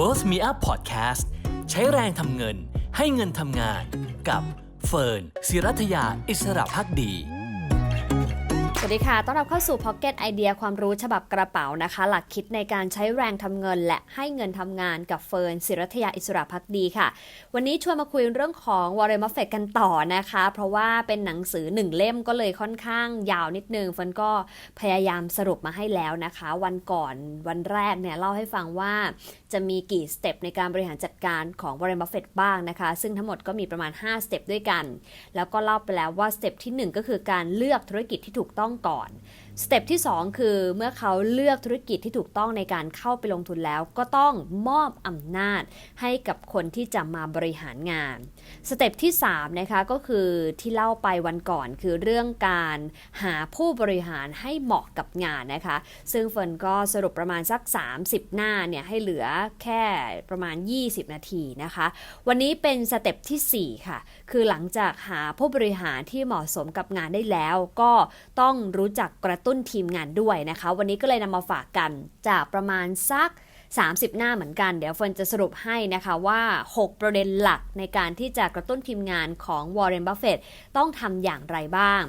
Worth Me Up Podcast ใช้แรงทำเงินให้เงินทำงานกับเฟิร์นศิรัทยาอิสระพักดี สวัสดีค่ะ ต้อนรับเข้าสู่ Pocket ไอเดียความรู้ฉบับกระเป๋านะคะ หลักคิดในการใช้แรงทำเงิน และให้เงินทำงานกับเฟิร์นศิรัทยาอิสระพักดีค่ะ วันนี้ชวนมาคุยเรื่องของวอร์เรนบัฟเฟตกันต่อนะคะ เพราะว่าเป็นหนังสือหนึ่งเล่มก็เลยค่อนข้างยาวนิดนึง เฟิร์นก็พยายามสรุปมาให้แล้วนะคะ วันก่อนวันแรกเนี่ยเล่าให้ฟังว่าจะมีกี่สเต็ปในการบริหารจัดการของวอร์เรนบัฟเฟตบ้างนะคะ ซึ่งทั้งหมดก็มีประมาณ5สเต็ปด้วยกัน แล้วก็เล่าไปแล้วว่าสเต็ปที่ 1 ก็คือการเลือกธุรกิจที่ถูกต้องต้องก่อน สเต็ปที่ 2 คือเมื่อเขาเลือกธุรกิจที่ถูกต้องในการเข้าไปลงทุนแล้ว ก็ต้องมอบอำนาจให้กับคนที่จะมาบริหารงานสเต็ปที่3นะคะก็คือที่เล่าไปวันก่อนคือเรื่องการหาผู้บริหารให้เหมาะกับงานนะคะ ซึ่งเฟิร์นก็สรุปประมาณสัก 30 หน้าเนี่ยให้เหลือแค่ประมาณ 20 นาทีนะคะ วันนี้เป็นสเต็ปทีสี่4 ค่ะ คือหลังจากหาผู้บริหารที่เหมาะสมกับงานได้แล้ว ก็ต้องรู้จักกระตุ้นทีมงานด้วยนะคะ วันนี้ก็เลยนำมาฝากกันจากประมาณสัก 30 หน้าเหมือนกัน เดี๋ยวเฟิร์นจะสรุปให้นะคะว่า 6 ประเด็นหลักในการที่จะกระตุ้นทีมงานของวอร์เรนบัฟเฟตต้องทำอย่างไรบ้าง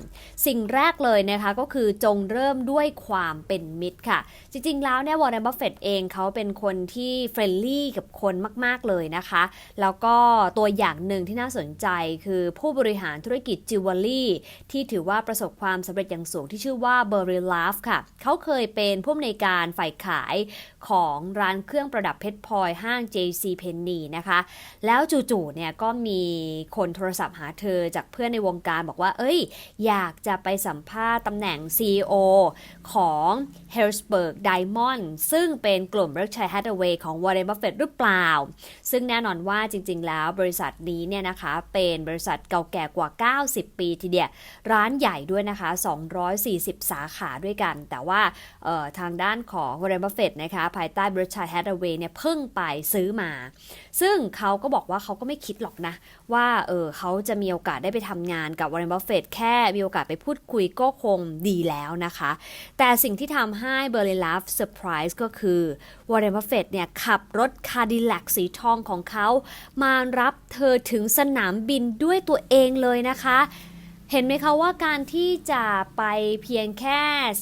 สิ่งแรกเลยนะคะก็คือจงเริ่มด้วยความเป็นมิตรค่ะ จริงๆ แล้วเนี่ยวอร์เรนบัฟเฟตเองเขาเป็นคนที่เฟรนลี่กับคนมาก ๆ เลยนะคะ แล้วก็ตัวอย่างหนึ่งที่น่าสนใจคือผู้บริหารธุรกิจจิวเวลรี่ที่ถือว่าประสบความสำเร็จอย่างสูงที่ชื่อว่าเบอร์รีลาฟค่ะ เขาเคยเป็นผู้อำนวยการฝ่ายขาย ของร้านเครื่องประดับเพชรพลอยห้าง JC Penney นะคะ แล้วจู่ๆเนี่ยก็มีคนโทรศัพท์หาเธอจากเพื่อนในวงการบอกว่า เอ้ย อยากจะไปสัมภาษณ์ตำแหน่ง CEO ของ h e r s b e r g Diamond ซึ่งเป็นกลุ่ม Berkshire Hathaway ของ Warren Buffett หรือเปล่า ซึ่งแน่นอนว่าจริง ๆ แล้วบริษัทนี้เนี่ยนะคะเป็นบริษัทเก่าแก่กว่า 90 ปีทีเดียวร้านใหญ่ด้วยนะคะ 240 สาขาด้วยกัน แต่ว่าทางด้านของ Warren Buffett นะคะภายใต้ Berkshire Hathaway เนี่ยเพิ่งไปซื้อมา ซึ่งเขาก็บอกว่าเขาก็ไม่คิดหรอกนะ ว่าเออเขาจะมีโอกาสได้ไปทำงานกับ Warren Buffett แค่มีโอกาสไปพูดคุยก็คงดีแล้วนะคะ แต่สิ่งที่ทำให้เบอร์ลินลาฟเซอร์ไพรส์ก็คือ Warren Buffett เนี่ยขับรถคาดิแลกสีทองของเขา มารับเธอถึงสนามบินด้วยตัวเองเลยนะคะเห็นไหมคะว่าการที่จะไปเพียงแค่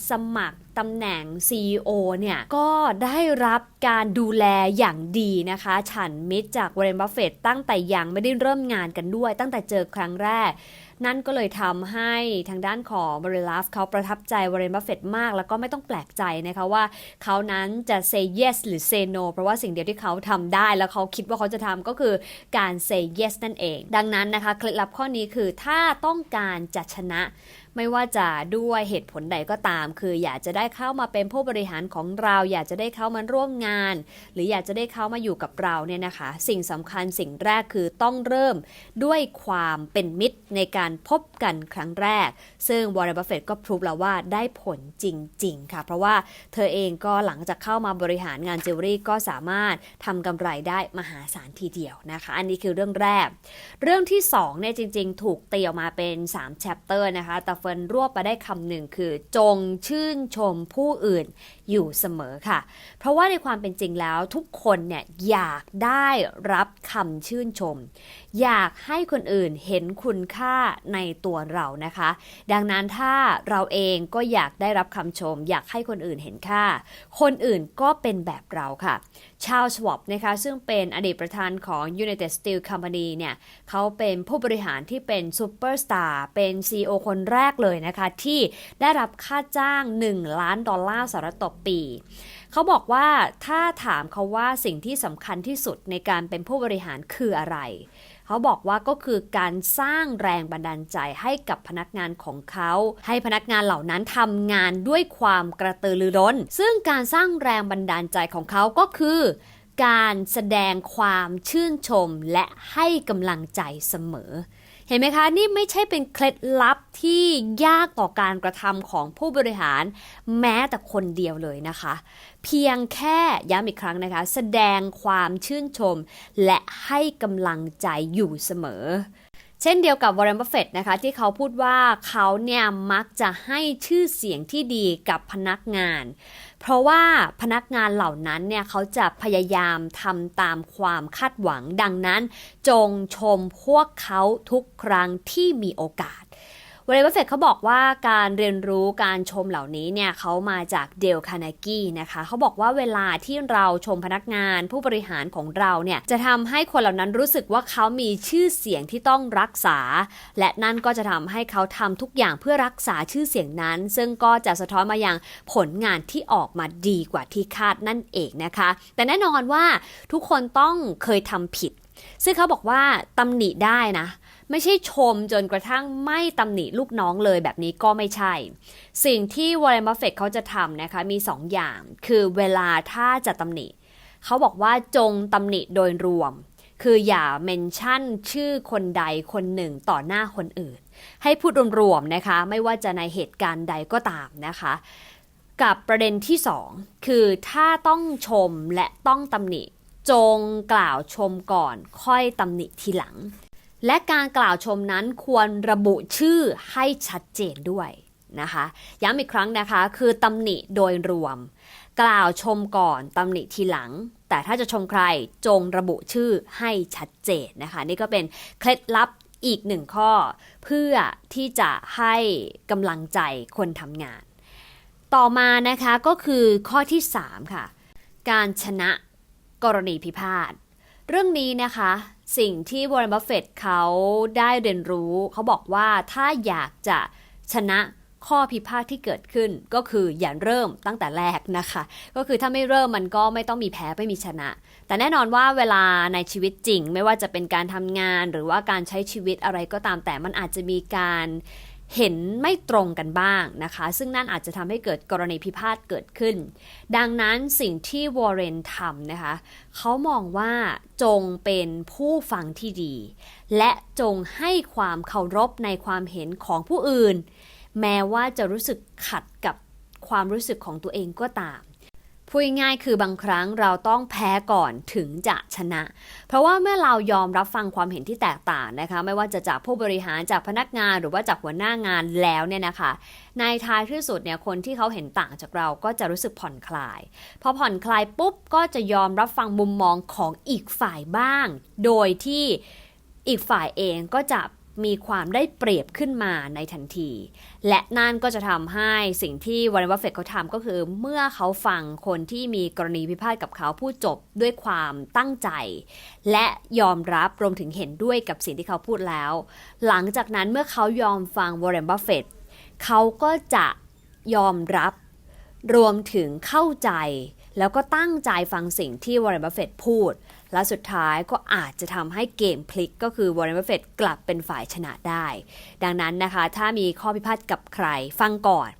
สมัคร ตำแหน่ง CEO เนี่ยก็ได้รับการดูแลอย่างดีนะคะ ฉันมิตรจากวอร์เรนบัฟเฟตตั้งแต่ยังไม่ได้เริ่มงานกันด้วย ตั้งแต่เจอครั้งแรก นั่นก็เลยทำให้ทางด้านของบริลาฟเขาประทับใจวอร์เรนบัฟเฟตมาก แล้วก็ไม่ต้องแปลกใจนะคะว่าเขานั้นจะ say yes หรือ say no เพราะว่าสิ่งเดียวที่เขาทำได้ แล้วเขาคิดว่าเขาจะทำก็คือการ say yes นั่นเอง ดังนั้นนะคะเคล็ดลับข้อนี้คือถ้าต้องการจะชนะ ไม่ว่าจะด้วยเหตุผลใดก็ตาม คืออยากจะได้เข้ามาเป็นผู้บริหารของเรา อยากจะได้เข้ามาร่วมงาน หรืออยากจะได้เข้ามาอยู่กับเราเนี่ยนะคะ สิ่งสำคัญสิ่งแรกคือต้องเริ่มด้วยความเป็นมิตรในการพบกันครั้งแรก ซึ่งวอร์เรนบัฟเฟตก็พรูฟแล้วว่าได้ผลจริง ๆ ค่ะ เพราะว่าเธอเองก็หลังจากเข้ามาบริหารงานจิวเวลรี่ก็สามารถทำกำไรได้มหาศาลทีเดียวนะคะ อันนี้คือเรื่องแรก เรื่องที่2เนี่ยจริง ๆ ถูกตีออกมาเป็น3 chapter นะคะแต่ฟิร์นรวบมาได้คำหนึ่งคือ จงชื่นชมผู้อื่นอยู่เสมอค่ะ เพราะว่าในความเป็นจริงแล้วทุกคนเนี่ยอยากได้รับคำชื่นชม อยากให้คนอื่นเห็นคุณค่าในตัวเรานะคะ ดังนั้นถ้าเราเองก็อยากได้รับคำชม อยากให้คนอื่นเห็นค่า คนอื่นก็เป็นแบบเราค่ะ ชาวสวอปนะคะ ซึ่งเป็นอดีตประธานของ United Steel Company เนี่ยเขาเป็นผู้บริหารที่เป็นซูเปอร์สตาร์เป็น CEO คนแรกเลยนะคะ ที่ได้รับค่าจ้าง 1 ล้านดอลลาร์สหรัฐต่อปีเขาบอกว่าถ้าถามเขาว่าสิ่งที่สำคัญที่สุดในการเป็นผู้บริหารคืออะไร เขาบอกว่าก็คือการสร้างแรงบันดาลใจให้กับพนักงานของเขา ให้พนักงานเหล่านั้นทำงานด้วยความกระตือรือร้น ซึ่งการสร้างแรงบันดาลใจของเขาก็คือการแสดงความชื่นชมและให้กำลังใจเสมอ เห็นไหมคะ นี่ไม่ใช่เป็นเคล็ดลับที่ยากต่อการกระทำของผู้บริหาร แม้แต่คนเดียวเลยนะคะ เพียงแค่ย้ำอีกครั้งนะคะ แสดงความชื่นชม และให้กำลังใจอยู่เสมอ เช่นเดียวกับวอร์เรนบัฟเฟตนะคะที่เขาพูดว่าเขาเนี่ยมักจะให้ชื่อเสียงที่ดีกับพนักงาน เพราะว่าพนักงานเหล่านั้นเนี่ยเขาจะพยายามทำตามความคาดหวังดังนั้น จงชมพวกเขาทุกครั้งที่มีโอกาส วอร์เรนบัฟเฟตเขาบอกว่าการเรียนรู้การชมเหล่านี้เนี่ยเขามาจากเดลคานากี้นะคะเขาบอกว่าเวลาที่เราชมพนักงานผู้บริหารของเราเนี่ยจะทำให้คนเหล่านั้นรู้สึกว่าเขามีชื่อเสียงที่ต้องรักษา และนั่นก็จะทำให้เขาทำทุกอย่างเพื่อรักษาชื่อเสียงนั้น ซึ่งก็จะสะท้อนมาอยังผลงานที่ออกมาดีกว่าที่คาดนั่นเองนะคะ แต่แน่นอนว่าทุกคนต้องเคยทำผิด ซึ่งเขาบอกว่าตำหนิได้นะ ไม่ใช่ชมจนกระทั่งไม่ตำหนิลูกน้องเลยแบบนี้ก็ไม่ใช่ สิ่งที่วอร์เรนบัฟเฟตเขาจะทำนะคะมี2อย่าง คือเวลาถ้าจะตำหนิ เขาบอกว่าจงตำหนิโดยรวม คืออย่าเมนชั่นชื่อคนใดคนหนึ่งต่อหน้าคนอื่น ให้พูดรวมๆนะคะ ไม่ว่าจะในเหตุการณ์ใดก็ตามนะคะกับประเด็นที่ 2 คือถ้าต้องชมและต้องตำหนิ จงกล่าวชมก่อน ค่อยตำหนิทีหลัง และการกล่าวชมนั้นควรระบุชื่อให้ชัดเจนด้วยนะคะ ย้ำอีกครั้งนะคะ คือตำหนิโดยรวม กล่าวชมก่อนตำหนิทีหลัง แต่ถ้าจะชมใครจงระบุชื่อให้ชัดเจนนะคะ นี่ก็เป็นเคล็ดลับอีกหนึ่งข้อ เพื่อที่จะให้กำลังใจคนทำงาน ต่อมานะคะก็คือข้อที่ 3 ค่ะ การชนะกรณีพิพาท เรื่องนี้นะคะ สิ่งที่วอร์เรนบัฟเฟตเขาได้เรียนรู้ เขาบอกว่าถ้าอยากจะชนะข้อพิพาทที่เกิดขึ้นก็คืออย่าเริ่มตั้งแต่แรกนะคะ ก็คือถ้าไม่เริ่มมันก็ไม่ต้องมีแพ้ไม่มีชนะ แต่แน่นอนว่าเวลาในชีวิตจริง ไม่ว่าจะเป็นการทำงานหรือว่าการใช้ชีวิตอะไรก็ตามแต่มันอาจจะมีการ เห็นไม่ตรงกันบ้างนะคะ ซึ่งนั่นอาจจะทำให้เกิดกรณีพิพาทเกิดขึ้น ดังนั้นสิ่งที่วอร์เรนทำนะคะ เขามองว่าจงเป็นผู้ฟังที่ดี และจงให้ความเคารพในความเห็นของผู้อื่น แม้ว่าจะรู้สึกขัดกับความรู้สึกของตัวเองก็ตาม พูดง่ายๆคือบางครั้งเราต้องแพ้ก่อนถึงจะชนะ เพราะว่าเมื่อเรายอมรับฟังความเห็นที่แตกต่างนะคะ ไม่ว่าจะจากผู้บริหารจากพนักงานหรือว่าจากหัวหน้างานแล้วเนี่ยนะคะ ในท้ายที่สุดเนี่ยคนที่เขาเห็นต่างจากเราก็จะรู้สึกผ่อนคลาย พอผ่อนคลายปุ๊บก็จะยอมรับฟังมุมมองของอีกฝ่ายบ้าง โดยที่อีกฝ่ายเองก็จะ มีความได้เปรียบขึ้นมาในทันที และนั่นก็จะทำให้สิ่งที่วอร์เรนบัฟเฟตเขาทำก็คือ เมื่อเขาฟังคนที่มีกรณีพิพาทกับเขาพูดจบด้วยความตั้งใจ และยอมรับรวมถึงเห็นด้วยกับสิ่งที่เขาพูดแล้ว หลังจากนั้นเมื่อเขายอมฟังวอร์เรนบัฟเฟตเขาก็จะยอมรับรวมถึงเข้าใจ แล้วก็ตั้งใจฟังสิ่งที่วอร์เรนบัฟเฟตพูด และสุดท้ายก็อาจจะทำให้เกมพลิกก็คือวอร์เรนบัฟเฟตกลับเป็นฝ่ายชนะได้ ดังนั้นนะคะ ถ้ามีข้อพิพาทกับใครฟังก่อน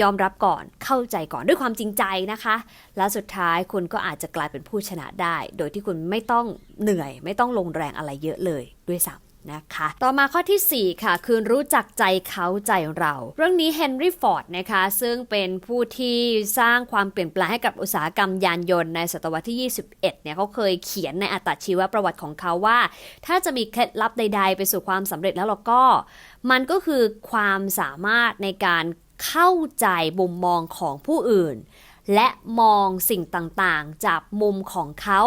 ยอมรับก่อนเข้าใจก่อนด้วยความจริงใจนะคะ และสุดท้ายคุณก็อาจจะกลายเป็นผู้ชนะได้ โดยที่คุณไม่ต้องเหนื่อย ไม่ต้องลงแรงอะไรเยอะเลยด้วยซ้ำ นะคะ ต่อมาข้อทีสี่ 4 ค่ะ คือรู้จักใจเขาใจเรา เรื่องนี้เฮนรี่ฟอร์ดนะคะ ซึ่งเป็นผู้ที่สร้างความเปลี่ยนแปลงให้กับอุตสาหกรรมยานยนต์ในศตวรรษที่ 21 เนี่ยเขาเคยเขียนในอัตชีวประวัติของเขาว่า ถ้าจะมีเคล็ดลับใด ๆ ไปสู่ความสำเร็จแล้วเราก็ มันก็คือความสามารถในการเข้าใจมุมมองของผู้อื่น และมองสิ่งต่างๆ จากมุมของเขา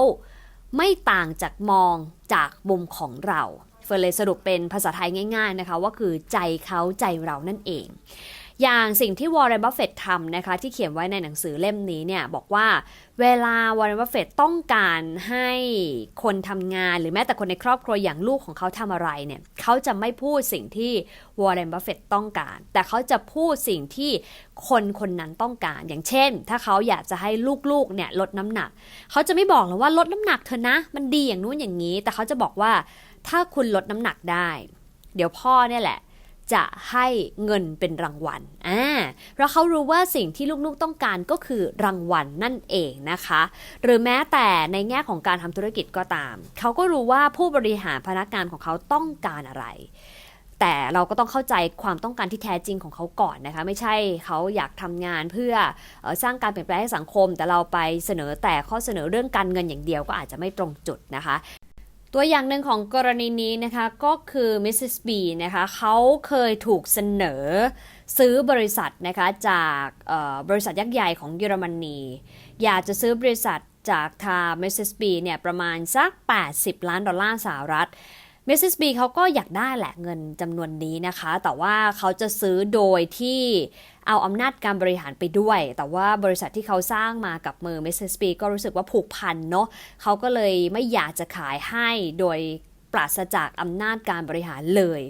ไม่ต่างจากมองจากมุมของเรา เฟิร์นเลยสรุปเป็นภาษาไทยง่าย ๆนะคะ ว่าคือใจเขาใจเรานั่นเอง อย่างสิ่งที่วอร์เรนบัฟเฟตทำนะคะ ที่เขียนไว้ในหนังสือเล่มนี้เนี่ยบอกว่าเวลาวอร์เรนบัฟเฟตต้องการให้คนทำงานหรือแม้แต่คนในครอบครัวอย่างลูกของเขาทำอะไรเนี่ยเขาจะไม่พูดสิ่งที่วอร์เรนบัฟเฟตต้องการ แต่เขาจะพูดสิ่งที่คนคนนั้นต้องการ อย่างเช่น ถ้าเขาอยากจะให้ลูกๆเนี่ยลดน้ำหนัก เขาจะไม่บอกหรอกว่าลดน้ำหนักเธอนะ มันดีอย่างนู้นอย่างนี้ แต่เขาจะบอกว่า ถ้าคุณลดน้ำหนักได้ เดี๋ยวพ่อเนี่ยแหละ จะให้เงินเป็นรางวัลอ่าเพราะเขารู้ว่าสิ่งที่ลูกๆต้องการก็คือรางวัลนั่นเองนะคะ หรือแม้แต่ในแง่ของการทำธุรกิจก็ตาม เขาก็รู้ว่าผู้บริหารพนักงานของเขาต้องการอะไรแต่เราก็ต้องเข้าใจความต้องการที่แท้จริงของเขาก่อนนะคะ ไม่ใช่เขาอยากทำงานเพื่อเออสร้างการเปลี่ยนแปลงให้สังคม แต่เราไปเสนอแต่ข้อเสนอเรื่องการเงินอย่างเดียวก็อาจจะไม่ตรงจุดนะคะ ตัวอย่างหนึ่งของกรณีนี้นะคะก็คือมิสซิสบีนะคะเขาเคยถูกเสนอซื้อบริษัทนะคะจากบริษัทยักษ์ใหญ่ของเยอรมนี อยากจะซื้อบริษัทจากทางมิสซิสบีเนี่ยประมาณสัก 80 ล้านดอลลาร์สหรัฐ มิสซิสบีเขาก็อยากได้แหละเงินจำนวนนี้นะคะ แต่ว่าเขาจะซื้อโดยที่เอาอำนาจการบริหารไปด้วย แต่ว่าบริษัทที่เขาสร้างมากับมือมิสซิสบีก็รู้สึกว่าผูกพันเนาะเขาก็เลยไม่อยากจะขายให้โดยปราศจากอำนาจการบริหารเลย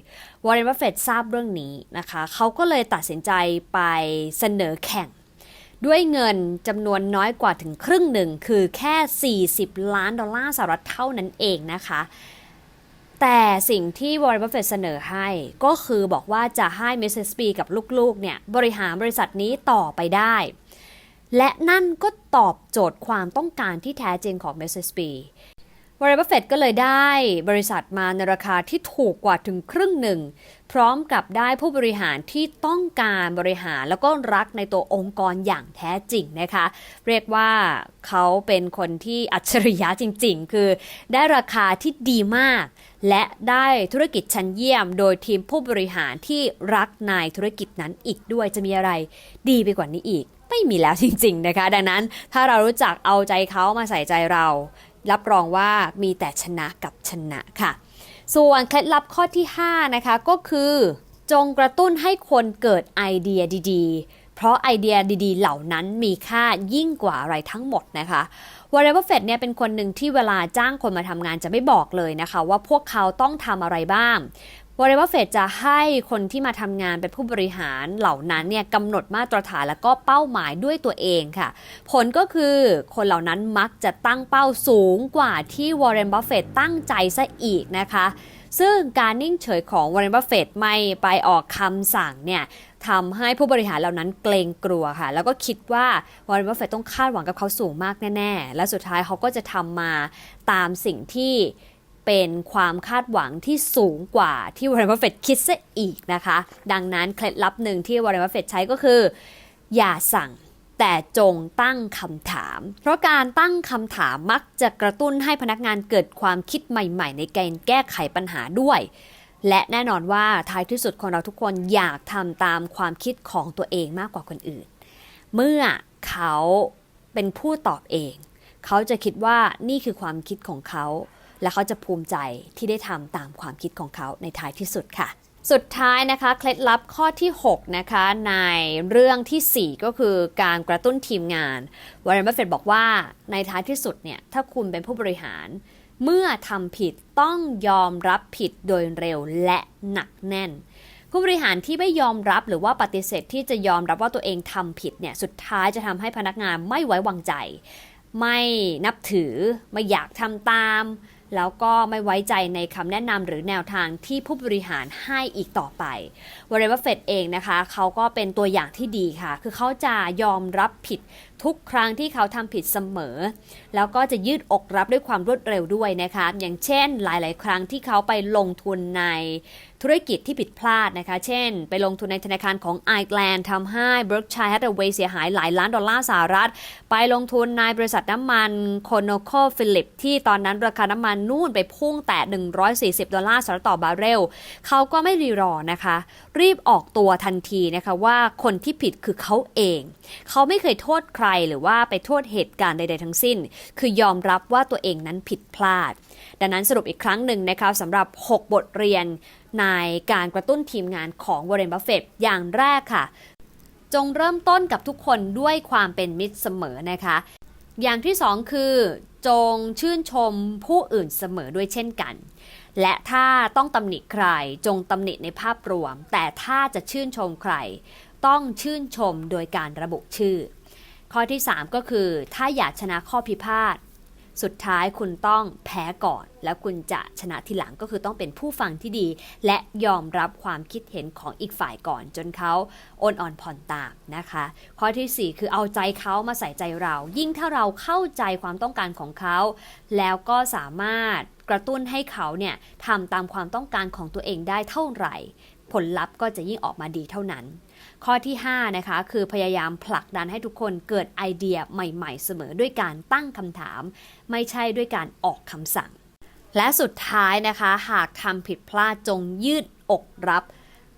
วอร์เรนบัฟเฟตทราบเรื่องนี้นะคะ เขาก็เลยตัดสินใจไปเสนอแข่ง ด้วยเงินจำนวนน้อยกว่าถึงครึ่งหนึ่ง คือแค่ 40 ล้านดอลลาร์สหรัฐเท่านั้นเองนะคะ แต่สิ่งที่วอร์เรนบัฟเฟตเสนอให้ก็คือบอกว่าจะให้มิสซิสปีกับลูกๆ เนี่ยบริหารบริษัทนี้ต่อไปได้ และนั่นก็ตอบโจทย์ความต้องการที่แท้จริงของมิสซิสปีวอร์เรนบัฟเฟตก็เลยได้บริษัทมาในราคาที่ถูกกว่าถึงครึ่งหนึ่ง พร้อมกับได้ผู้บริหารที่ต้องการบริหารแล้วก็รักในตัวองค์กรอย่างแท้จริงนะคะ เรียกว่าเขาเป็นคนที่อัจฉริยะจริง ๆ คือได้ราคาที่ดีมาก และได้ธุรกิจชั้นเยี่ยม โดยทีมผู้บริหารที่รักในธุรกิจนั้นอีกด้วยจะมีอะไรดีไปกว่านี้อีก ไม่มีแล้วจริง ๆ นะคะ ดังนั้นถ้าเรารู้จักเอาใจเขามาใส่ใจเรา รับรองว่ามีแต่ชนะกับชนะค่ะ ส่วนเคล็ดลับข้อที่ 5 นะคะก็คือ จงกระตุ้นให้คนเกิดไอเดียดีๆ เพราะไอเดียดีๆ เหล่านั้นมีค่ายิ่งกว่าอะไรทั้งหมดนะคะวอร์เรนบัฟเฟตเนี่ยเป็นคนหนึ่งที่เวลาจ้างคนมาทำงานจะไม่บอกเลยนะคะ ว่าพวกเขาต้องทำอะไรบ้าง วอร์เรนบัฟเฟตจะให้คนที่มาทำงานเป็นผู้บริหารเหล่านั้นเนี่ยกำหนดมาตรฐานและก็เป้าหมายด้วยตัวเองค่ะ ผลก็คือคนเหล่านั้นมักจะตั้งเป้าสูงกว่าที่วอร์เรนบัฟเฟตตั้งใจซะอีกนะคะ ซึ่งการนิ่งเฉยของวอร์เรนบัฟเฟตไม่ไปออกคำสั่งเนี่ยทำให้ผู้บริหารเหล่านั้นเกรงกลัวค่ะ แล้วก็คิดว่าวอร์เรนบัฟเฟตต้องคาดหวังกับเขาสูงมากแน่ ๆ และสุดท้ายเขาก็จะทำมาตามสิ่งที่ เป็นความคาดหวังที่สูงกว่าที่วอร์เรนบัฟเฟตคิดซะอีกนะคะ ดังนั้นเคล็ดลับหนึ่งที่วอร์เรนบัฟเฟตใช้ก็คือ อย่าสั่งแต่จงตั้งคำถาม เพราะการตั้งคำถามมักจะกระตุ้นให้พนักงานเกิดความคิดใหม่ๆ ในการแก้ไขปัญหาด้วย และแน่นอนว่าท้ายที่สุดคนเราทุกคนอยากทำตามความคิดของตัวเองมากกว่าคนอื่น เมื่อเขาเป็นผู้ตอบเอง เขาจะคิดว่านี่คือความคิดของเขา และเขาจะภูมิใจที่ได้ทำตามความคิดของเขาในท้ายที่สุดค่ะ สุดท้ายนะคะ เคล็ดลับข้อที่ 6 นะคะ ในเรื่องทีสี่ 4 ก็คือการกระตุ้นทีมงานวอร์เรนบัฟเฟตบอกว่าในท้ายที่สุดเนี่ยถ้าคุณเป็นผู้บริหาร เมื่อทำผิดต้องยอมรับผิดโดยเร็วและหนักแน่นผู้บริหารที่ไม่ยอมรับหรือว่าปฏิเสธที่จะยอมรับว่าตัวเองทำผิดเนี่ยสุดท้ายจะทำให้พนักงานไม่ไว้วางใจ ไม่นับถือไม่อยากทำตาม แล้วก็ไม่ไว้ใจในคำแนะนำหรือแนวทางที่ผู้บริหารให้อีกต่อไปวอร์เรนบัฟเฟตเองนะคะ เขาก็เป็นตัวอย่างที่ดีค่ะ คือเขาจะยอมรับผิด ทุกครั้งที่เขาทำผิดเสมอ แล้วก็จะยืดอกรับด้วยความรวดเร็วด้วยนะคะอย่างเช่นหลาย ๆ ครั้งที่เขาไปลงทุนในธุรกิจที่ผิดพลาดนะคะ เช่น ไปลงทุนในธนาคารของไอร์แลนด์ทำให้ Berkshire Hathaway เสียหายหลายล้านดอลลาร์สหรัฐ ไปลงทุนในบริษัทน้ำมัน Conoco Phillips ที่ตอนนั้นราคาน้ำมันนู่นไปพุ่งแต่ 140 ดอลลาร์สหรัฐต่อบาร์เรล เขาก็ไม่รีรอนะคะ รีบออกตัวทันทีนะคะว่าคนที่ผิดคือเขาเอง เขาไม่เคยโทษใครหรือว่าไปโทษเหตุการณ์ใด ๆ ทั้งสิ้น คือยอมรับว่าตัวเองนั้นผิดพลาด ดังนั้นสรุปอีกครั้งหนึ่งนะคะสำหรับ 6 บทเรียนในการกระตุ้นทีมงานของวอร์เรนบัฟเฟตอย่างแรกค่ะ จงเริ่มต้นกับทุกคนด้วยความเป็นมิตรเสมอนะคะ อย่างที่สองคือจงชื่นชมผู้อื่นเสมอด้วยเช่นกัน และถ้าต้องตำหนิใครจงตำหนิในภาพรวม แต่ถ้าจะชื่นชมใคร ต้องชื่นชมโดยการระบุชื่อ ข้อที่ 3 ก็คือ ถ้าอยากชนะข้อพิพาทสุดท้ายคุณต้องแพ้ก่อน แล้วคุณจะชนะทีหลังก็คือต้องเป็นผู้ฟังที่ดี และยอมรับความคิดเห็นของอีกฝ่ายก่อน จนเขาโอนอ่อนผ่อนตามนะคะ ข้อทีสี่4 คือเอาใจเขามาใส่ใจเรา ยิ่งถ้าเราเข้าใจความต้องการของเขา แล้วก็สามารถกระตุ้นให้เขาเนี่ยทำตามความต้องการของตัวเองได้เท่าไหร่ ผลลัพธ์ก็จะยิ่งออกมาดีเท่านั้น ข้อที่ 5 นะคะ คือพยายามผลักดันให้ทุกคนเกิดไอเดียใหม่ๆ เสมอด้วยการตั้งคำถาม ไม่ใช่ด้วยการออกคำสั่ง และสุดท้ายนะคะ หากทำผิดพลาดจงยืดอกรับ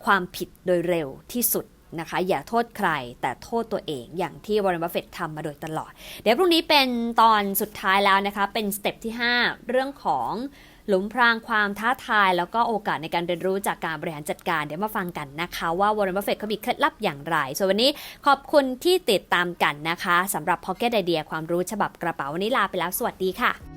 ความผิดโดยเร็วที่สุดนะคะ อย่าโทษใครแต่โทษตัวเองอย่างที่วอร์เรนบัฟเฟตทำมาโดยตลอด เดี๋ยวพรุ่งนี้เป็นตอนสุดท้ายแล้วนะคะ เป็นสเต็ปที่ 5 เรื่องของ หลุมพรางความท้าทาย แล้วก็โอกาสในการเรียนรู้จากการบริหารจัดการเดี๋ยวมาฟังกันนะคะว่าวอร์เรนบัฟเฟตเขามีเคล็ดลับอย่างไร ส่วนวันนี้ขอบคุณที่ติดตามกันนะคะสำหรับ Pocket Idea ความรู้ฉบับกระเป๋าวันนี้ลาไปแล้วสวัสดีค่ะ